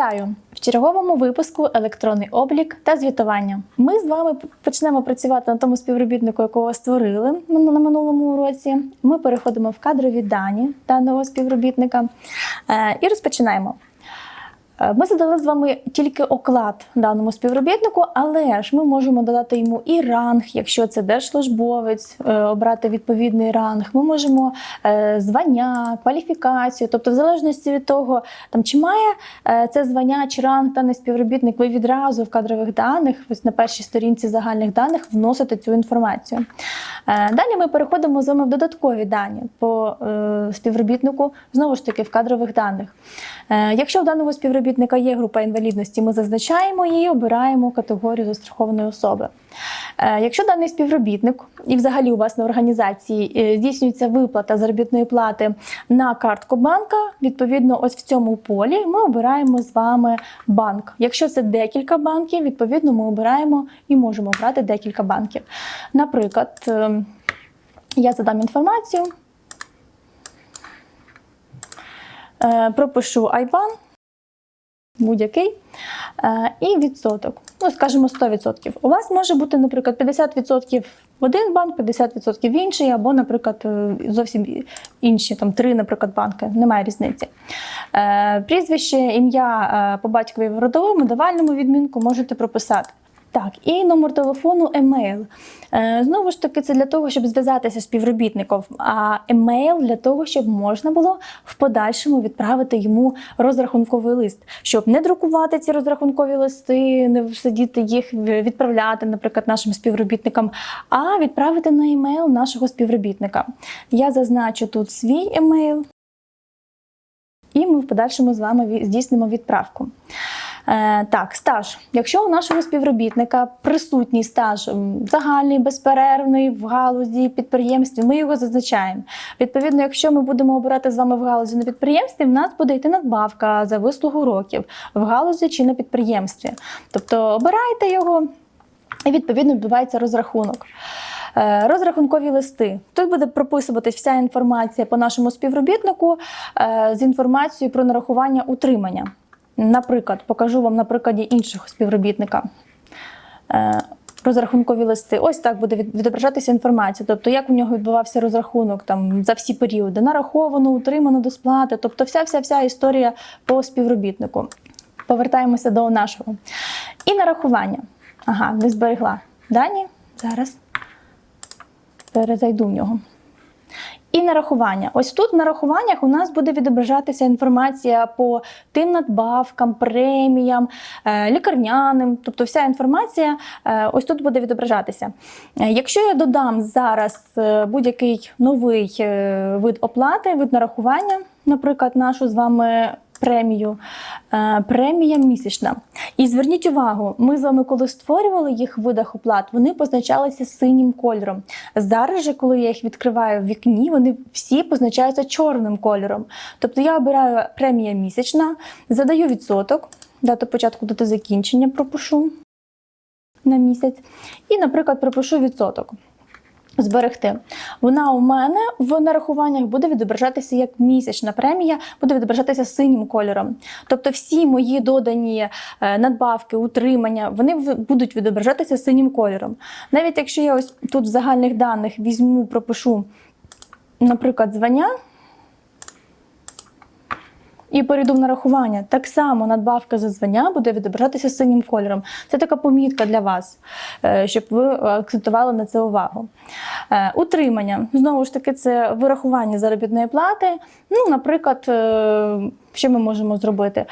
Вітаю в черговому випуску електронний облік та звітування. Ми з вами почнемо працювати на тому співробітнику, якого створили на минулому уроці. Ми переходимо в кадрові дані даного співробітника е, і розпочинаємо. Е, Ми задали з вами тільки оклад даному співробітнику, але ж ми можемо додати йому і ранг, якщо це держслужбовець, е, обрати відповідний ранг. Ми можемо е, звання, кваліфікацію, тобто, в залежності від того, там чи має це звання чи ранг даний співробітник, ви відразу в кадрових даних, ось на першій сторінці загальних даних, вносите цю інформацію. Далі ми переходимо з вами в додаткові дані по співробітнику, знову ж таки в кадрових даних. Якщо в даного співробітника є група інвалідності, ми зазначаємо її, обираємо категорію застрахованої особи. Е, Якщо даний співробітник і взагалі у вас на організації е, здійснюється виплата заробітної плати на картку банка, відповідно, ось в цьому полі ми обираємо з вами банк. Якщо це декілька банків, відповідно, ми обираємо і можемо обрати декілька банків. Наприклад, е, я задам інформацію, пропишу IBAN, будь-який, е, і відсоток. Ну, скажімо, 100%. У вас може бути, наприклад, 50% в один банк, 50% в інший, або, наприклад, е, зовсім інші, там три, наприклад, банки, немає різниці. Е, Прізвище, ім'я по батькові в родовому, давальному відмінку можете прописати. Так, і номер телефону, емейл. Е, Знову ж таки, це для того, щоб зв'язатися з співробітником, а емейл для того, щоб можна було в подальшому відправити йому розрахунковий лист, щоб не друкувати ці розрахункові листи, не сидіти їх відправляти, наприклад, нашим співробітникам, а відправити на емейл нашого співробітника. Я зазначу тут свій емейл, і ми в подальшому з вами здійснимо відправку. Е, так, стаж. Якщо у нашого співробітника присутній стаж загальний, безперервний в галузі підприємстві, ми його зазначаємо. Відповідно, якщо ми будемо обирати з вами в галузі на підприємстві, в нас буде йти надбавка за вислугу років в галузі чи на підприємстві. Тобто обирайте його, і відповідно відбувається розрахунок. Е, Розрахункові листи. Тут буде прописуватись вся інформація по нашому співробітнику е, з інформацією про нарахування утримання. Наприклад, покажу вам на прикладі іншого співробітника. Е, Розрахункові листи. Ось так буде відображатися інформація. Тобто, як у нього відбувався розрахунок там за всі періоди, нараховано, утримано до сплати, тобто вся вся вся історія по співробітнику. Повертаємося до нашого. І нарахування. Ага, не зберегла дані. Зараз перезайду в нього. І нарахування. Ось тут в нарахуваннях у нас буде відображатися інформація по тим надбавкам, преміям, е, лікарняним. Тобто вся інформація е, ось тут буде відображатися. Е, Якщо я додам зараз будь-який новий вид оплати, вид нарахування, наприклад, нашу з вами премію, е, премія місячна. І зверніть увагу, ми з вами, коли створювали їх в видах оплат, вони позначалися синім кольором. Зараз же, коли я їх відкриваю в вікні, вони всі позначаються чорним кольором. Тобто я обираю премія місячна, задаю відсоток, дату початку, дату закінчення пропишу на місяць. І, наприклад, пропишу відсоток. Зберегти. Вона у мене в нарахуваннях буде відображатися як місячна премія, буде відображатися синім кольором. Тобто всі мої додані е, надбавки, утримання, вони будуть відображатися синім кольором. Навіть якщо я ось тут в загальних даних візьму, пропишу, наприклад, звання. І перейду в нарахування. Так само надбавка за звання буде відображатися синім кольором. Це така помітка для вас, е, щоб ви акцентували на це увагу. Е, Утримання. Знову ж таки, це вирахування заробітної плати. Ну, наприклад, е, що ми можемо зробити?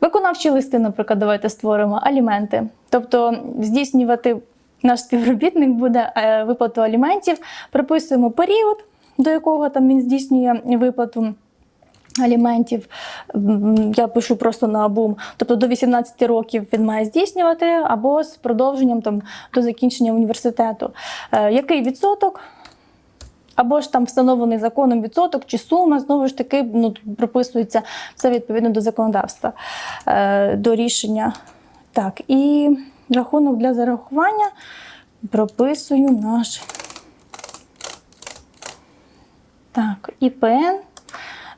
Виконавчі листи, наприклад, давайте створимо, аліменти. Тобто здійснювати наш співробітник буде виплату аліментів, приписуємо період, до якого там він здійснює виплату аліментів. Я пишу просто на обум. Тобто до 18 років він має здійснювати, або з продовженням там, до закінчення університету. Е, який відсоток? Або ж там встановлений законом відсоток чи сума, знову ж таки, ну, прописується все відповідно до законодавства, е, до рішення. Так, і рахунок для зарахування прописую наш. Так, ІПН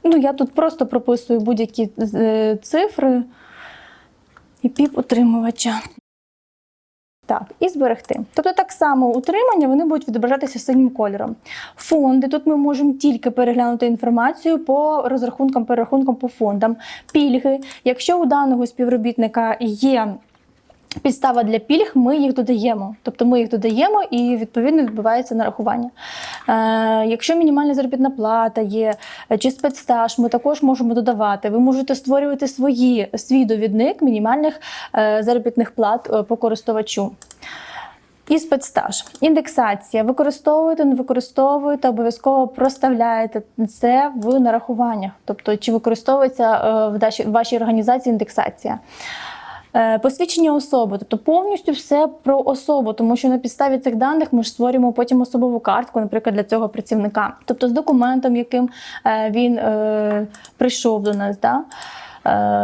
Ну, я тут просто прописую будь-які е, цифри і піп утримувача. Так, і зберегти. Тобто так само утримання вони будуть відображатися синім кольором. Фонди тут ми можемо тільки переглянути інформацію по розрахункам, перерахункам по фондам. Пільги. Якщо у даного співробітника є підстава для пільг, ми їх додаємо. Тобто ми їх додаємо і відповідно відбувається нарахування. Е, якщо мінімальна заробітна плата є е, чи спецстаж, ми також можемо додавати. Ви можете створювати свої, свій довідник мінімальних е, заробітних плат е, по користувачу. І спецстаж. Індексація. Використовуєте, не використовуєте, обов'язково проставляєте це в нарахуваннях. Тобто, чи використовується е, в вашій- організації індексація. Е, Посвідчення особи, тобто повністю все про особу, тому що на підставі цих даних ми ж створюємо потім особову картку, наприклад, для цього працівника, тобто з документом, яким е, він е, прийшов до нас. Да?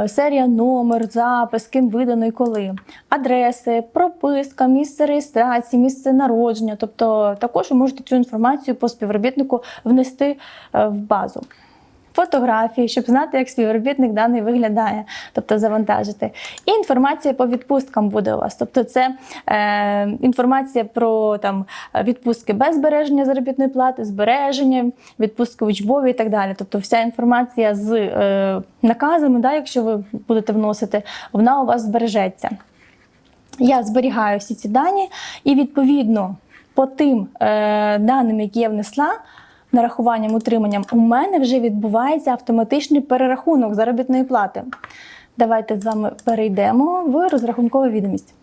Серія, номер, запис, ким видано і коли, адреси, прописка, місце реєстрації, місце народження. Тобто також ви можете цю інформацію по співробітнику внести в базу фотографії, щоб знати, як співробітник даний виглядає, тобто завантажити. І інформація по відпусткам буде у вас. Тобто, це е, інформація про там відпустки без збереження заробітної плати, збереження, відпустки учбові і так далі. Тобто, вся інформація з е, наказами, да, якщо ви будете вносити, вона у вас збережеться. Я зберігаю всі ці дані, і відповідно по тим е, даним, які я внесла, нарахуванням, утриманням, у мене вже відбувається автоматичний перерахунок заробітної плати. Давайте з вами перейдемо в розрахункову відомість.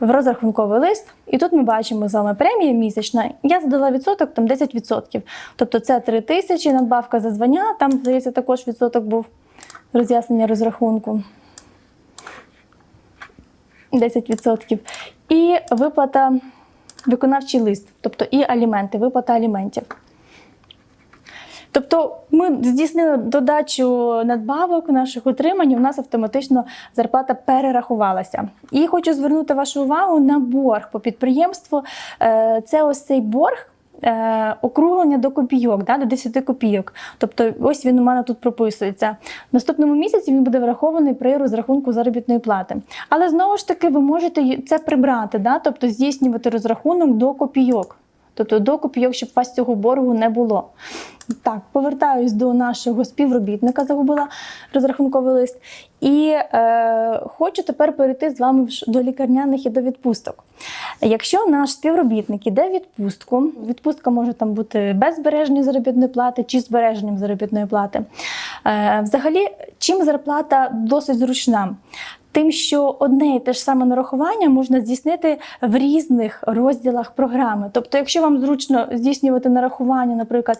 В розрахунковий лист, і тут ми бачимо з вами премія місячна. Я задала відсоток, там 10%. Тобто це 3 тисячі, надбавка за звання, там, здається, також відсоток був роз'яснення розрахунку. 10%. І виплата виконавчий лист, тобто і аліменти, виплата аліментів. Тобто ми здійснили додачу надбавок наших утримань, у нас автоматично зарплата перерахувалася. І хочу звернути вашу увагу на борг по підприємству. Е, Це ось цей борг. Е, Округлення до копійок, да, до 10 копійок. Тобто, ось він у мене тут прописується. В наступному місяці він буде врахований при розрахунку заробітної плати. Але знову ж таки, ви можете це прибрати, да, тобто здійснювати розрахунок до копійок. Тобто до копійок, щоб у вас цього боргу не було. Так, повертаюсь до нашого співробітника, загубила розрахунковий лист. І е, хочу тепер перейти з вами до лікарняних і до відпусток. Якщо наш співробітник іде в відпустку, відпустка може там бути без збереження заробітної плати чи збереженням заробітної плати. Е, взагалі, чим зарплата досить зручна? Тим, що одне і те ж саме нарахування можна здійснити в різних розділах програми. Тобто, якщо вам зручно здійснювати нарахування, наприклад,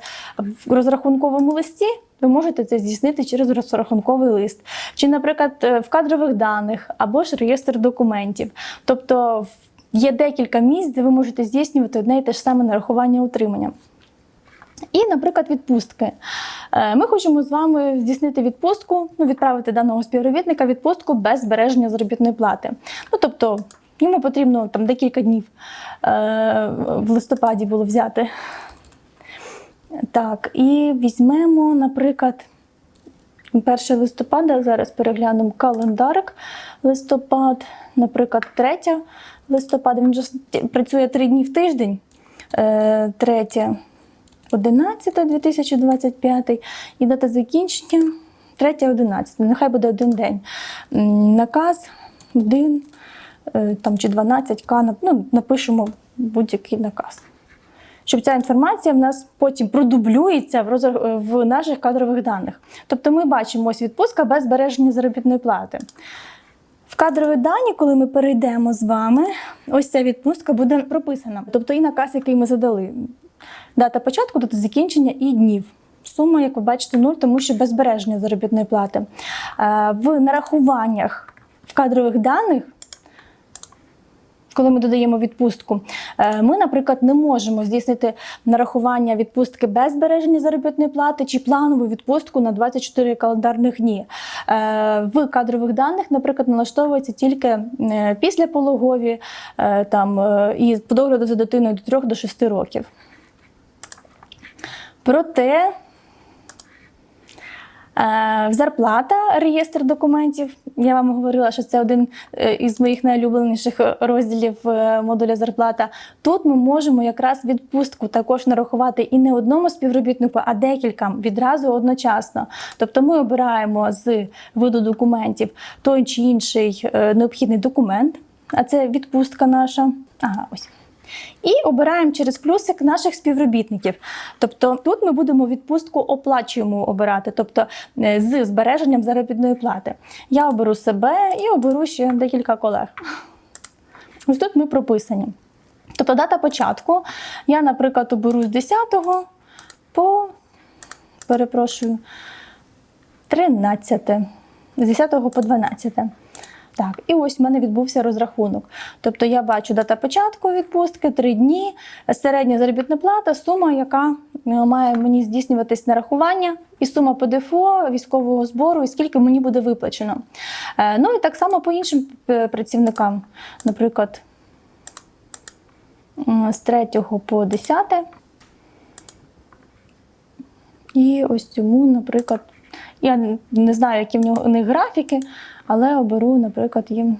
в розрахунковому листі, ви можете це здійснити через розрахунковий лист, чи, наприклад, е, в кадрових даних або ж реєстр документів. Тобто є декілька місць, де ви можете здійснювати одне і те ж саме нарахування утримання. І, наприклад, відпустки. Е, Ми хочемо з вами здійснити відпустку, ну, відправити даного співробітника відпустку без збереження заробітної плати. Ну, тобто, йому потрібно там декілька днів е, в листопаді було взяти. Так, і візьмемо, наприклад, 1 листопада, зараз переглянемо календарик листопад, наприклад, 3 листопада. Він же с- працює 3 дні в тиждень. Е, 3 11 2025 і дата закінчення 3 11. Нехай буде один день. Наказ один е, там, чи 12 к ну, напишемо будь-який наказ. Щоб ця інформація в нас потім продублюється в, розр- в наших кадрових даних. Тобто ми бачимо ось відпустка без збереження заробітної плати. В кадрові дані, коли ми перейдемо з вами, ось ця відпустка буде прописана. Тобто і наказ, який ми задали. Дата початку, дата закінчення і днів. Сума, як ви бачите, нуль, тому що без збереження заробітної плати. Е, В нарахуваннях в кадрових даних коли ми додаємо відпустку, е, ми, наприклад, не можемо здійснити нарахування відпустки без збереження заробітної плати чи планову відпустку на 24 календарних дні. Е, В кадрових даних, наприклад, налаштовується тільки після пологові там, і по догляду за дитиною до 3 до 6 років. Проте Е, Зарплата, реєстр документів. Я вам говорила, що це один е, із моїх найулюбленіших розділів е, модуля зарплата. Тут ми можемо якраз відпустку також нарахувати і не одному співробітнику, а декільком відразу одночасно. Тобто ми обираємо з виду документів той чи інший необхідний документ, а це відпустка наша. Ага, ось. І обираємо через плюсик наших співробітників. Тобто тут ми будемо відпустку оплачуємо обирати, тобто е, з збереженням заробітної плати. Я оберу себе і оберу ще декілька колег. Ось тут ми прописані. Тобто дата початку. Я, наприклад, оберу з 10 по, перепрошую, 13. З 10 по 12. Так, і ось в мене відбувся розрахунок. Тобто я бачу дата початку відпустки, 3 дні, середня заробітна плата, сума, яка е, має мені здійснюватись нарахування, і сума ПДФО, військового збору, і скільки мені буде виплачено. Е, Ну і так само по іншим е, працівникам, наприклад, з 3 по 10. І ось цьому, наприклад, я не знаю, які в них графіки, але оберу, наприклад, їм.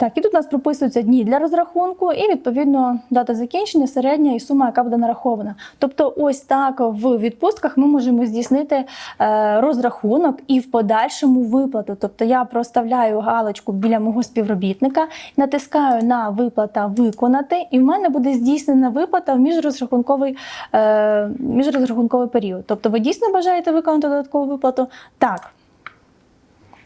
Так, і тут у нас прописуються дні для розрахунку, і відповідно дата закінчення, середня і сума, яка буде нарахована. Тобто, ось так в відпустках ми можемо здійснити е, розрахунок і в подальшому виплату. Тобто я проставляю галочку біля мого співробітника, натискаю на виплата виконати, і в мене буде здійснена виплата в міжрозрахунковий, е, міжрозрахунковий період. Тобто, ви дійсно бажаєте виконати додаткову виплату? Так.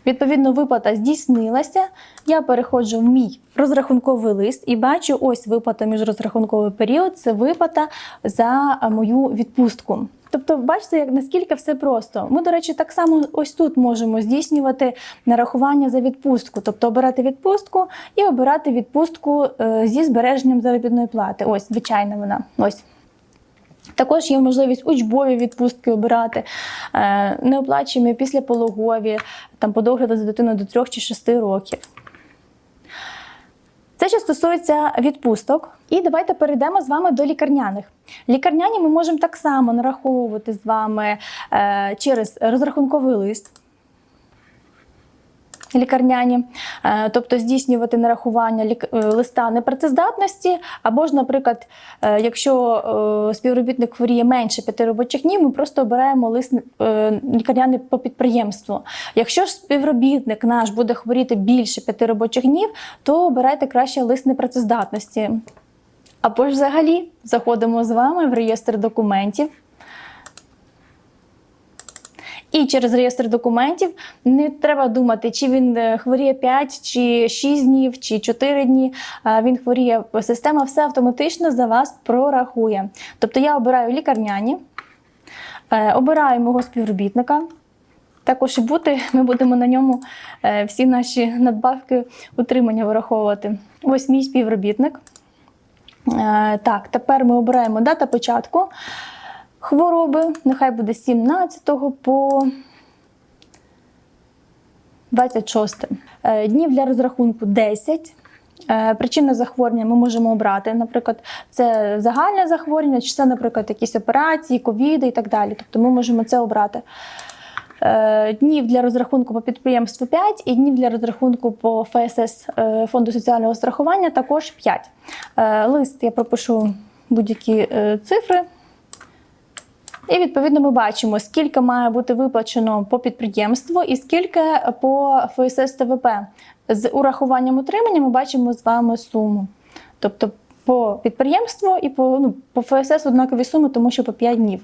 Відповідно, виплата здійснилася. Я переходжу в мій розрахунковий лист і бачу ось виплата міжрозрахунковий період це виплата за мою відпустку. Тобто, бачите, як наскільки все просто. Ми, до речі, так само ось тут можемо здійснювати нарахування за відпустку, тобто обирати відпустку і обирати відпустку е, зі збереженням заробітної плати. Ось, звичайна вона. Ось. Також є можливість учбові відпустки обирати, е, неоплачені післяпологові, там по догляду за дитиною до 3 чи 6 років. Це що стосується відпусток. І давайте перейдемо з вами до лікарняних. Лікарняні ми можемо так само нараховувати з вами е, через розрахунковий лист. Лікарняні, Е, тобто здійснювати нарахування е, листа непрацездатності, або ж, наприклад, е, якщо співробітник хворіє менше п'яти робочих днів, ми просто обираємо лист лікарняний по підприємству. Якщо ж співробітник наш буде хворіти більше п'яти робочих днів, то обирайте краще лист непрацездатності. Або ж взагалі заходимо з вами в реєстр документів. І через реєстр документів не треба думати, чи він е, хворіє 5, чи 6 днів, чи 4 дні. Він хворіє. Система все автоматично за вас прорахує. Тобто я обираю лікарняні, е, обираю мого співробітника. Також і бути, ми будемо на ньому е, всі наші надбавки утримання вираховувати. Ось мій співробітник. Так, тепер ми обираємо дата початку хвороби. Нехай буде 17 по 26. Е, Днів для розрахунку 10. Е, Причина захворювання ми можемо обрати. Наприклад, це загальне захворювання, чи це, наприклад, якісь операції, ковіди і так далі. Тобто ми можемо це обрати. Е, Днів для розрахунку по підприємству 5 і днів для розрахунку по ФСС фонду соціального страхування також 5. Е, Лист я пропишу будь-які цифри. І відповідно ми бачимо, скільки має бути виплачено по підприємству і скільки по ФСС ТВП. З урахуванням утримання ми бачимо з вами суму. Тобто по підприємству і по, ну, по ФСС однакові суми, тому що по 5 днів.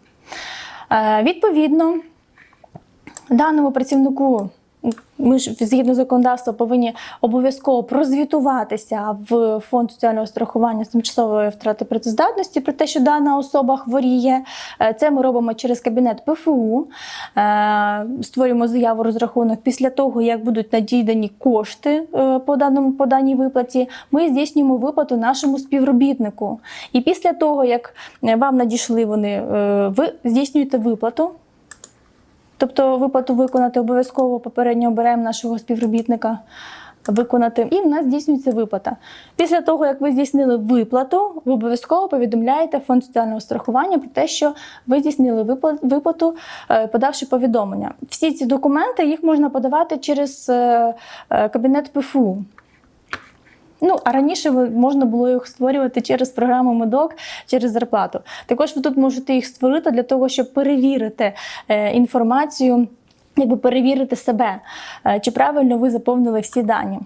Е, відповідно, даному працівнику. Ми ж згідно законодавства повинні обов'язково прозвітуватися в фонд соціального страхування з тимчасової втрати працездатності про те, що дана особа хворіє. Е, Це ми робимо через кабінет ПФУ. Е, Створюємо заяву розрахунок після того, як будуть надійдені кошти е, по даному по даній виплаті. Ми здійснюємо виплату нашому співробітнику. І після того, як вам надійшли вони, ви здійснюєте виплату. Тобто виплату виконати обов'язково попередньо оберемо нашого співробітника. виконати, і в нас здійснюється виплата. Після того, як ви здійснили виплату, ви обов'язково повідомляєте фонд соціального страхування про те, що ви здійснили виплату, е, подавши повідомлення. Всі ці документи їх можна подавати через е, е, кабінет ПФУ. Ну, а раніше можна було їх створювати через програму Медок, через зарплату. Також ви тут можете їх створити для того, щоб перевірити е, інформацію, якби перевірити себе, е, чи правильно ви заповнили всі дані.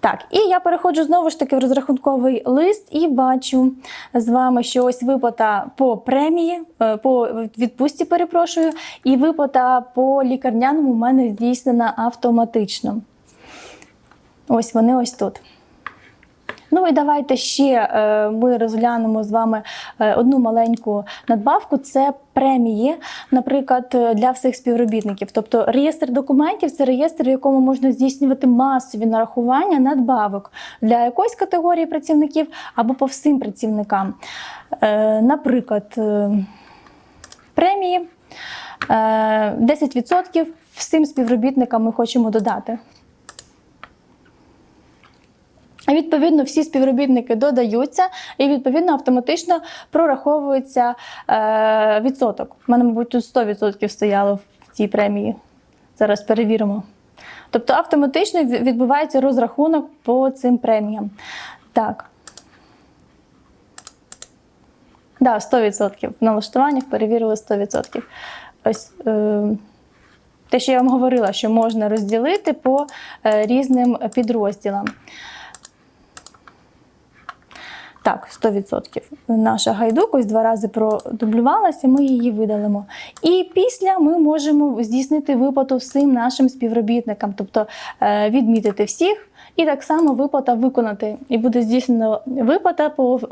Так, і я переходжу знову ж таки в розрахунковий лист і бачу з вами, що ось виплата по премії, е, по відпустці, перепрошую, і виплата по лікарняному в мене здійснена автоматично. Ось вони ось тут. Ну і давайте ще е, ми розглянемо з вами е, одну маленьку надбавку. Це премії, наприклад, для всіх співробітників. Тобто реєстр документів це реєстр, в якому можна здійснювати масові нарахування надбавок для якоїсь категорії працівників або по всім працівникам. Е, Наприклад, премії е, 10% всім співробітникам ми хочемо додати. Відповідно, всі співробітники додаються, і відповідно автоматично прораховується е, відсоток. У мене, мабуть, тут 100% стояло в цій премії. Зараз перевіримо. Тобто автоматично відбувається розрахунок по цим преміям. Так. Да, 100%. В налаштуваннях перевірили 100%. Ось е, те, що я вам говорила, що можна розділити по е, різним підрозділам. Так, 100%. Наша гайдук ось два рази продублювалася, ми її видалимо. І після ми можемо здійснити виплату всім нашим співробітникам, тобто е, відмітити всіх. І так само виплата виконати, і буде здійснена виплата по е,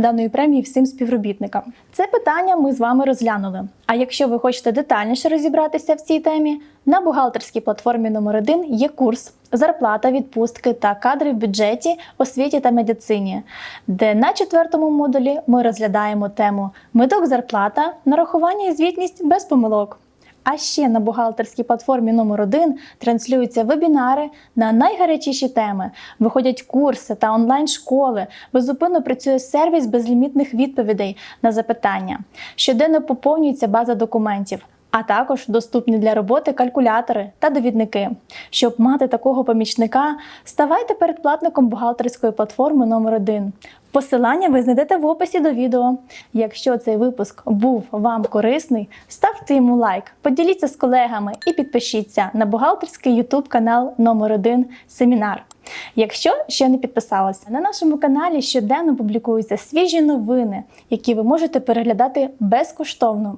даної премії всім співробітникам. Це питання ми з вами розглянули. А якщо ви хочете детальніше розібратися в цій темі, на бухгалтерській платформі номер 1 є курс Зарплата, відпустки та кадри в бюджеті, освіті та медицині, де на четвертому модулі ми розглядаємо тему Медок зарплата, нарахування і звітність без помилок. А ще на бухгалтерській платформі номер 1 транслюються вебінари на найгарячіші теми, виходять курси та онлайн-школи, безупинно працює сервіс безлімітних відповідей на запитання. Щоденно поповнюється база документів. А також доступні для роботи калькулятори та довідники. Щоб мати такого помічника, ставайте передплатником бухгалтерської платформи номер 1 Посилання ви знайдете в описі до відео. Якщо цей випуск був вам корисний, ставте йому лайк, поділіться з колегами і підпишіться на бухгалтерський YouTube канал номер 1 Семінар. Якщо ще не підписалися, на нашому каналі щоденно публікуються свіжі новини, які ви можете переглядати безкоштовно.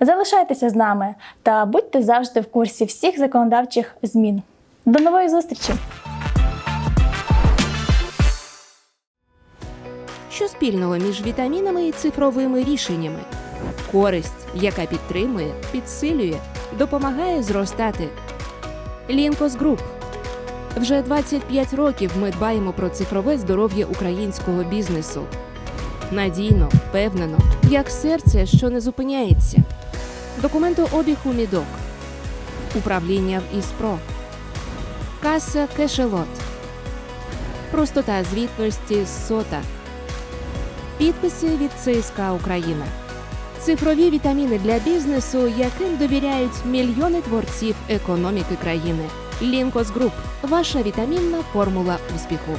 Залишайтеся з нами та будьте завжди в курсі всіх законодавчих змін. До нової зустрічі! Що спільного між вітамінами і цифровими рішеннями? Користь, яка підтримує, підсилює, допомагає зростати. Лінкос Груп. Вже 25 років ми дбаємо про цифрове здоров'я українського бізнесу. Надійно, впевнено, як серце, що не зупиняється. Документообіг у мідок. Управління в ІСПРО. Каса Кешелот. Простота звітності сота. Підписи від ЦСК Україна. Цифрові вітаміни для бізнесу, яким довіряють мільйони творців економіки країни. Лінкос Груп ваша вітамінна формула успіху.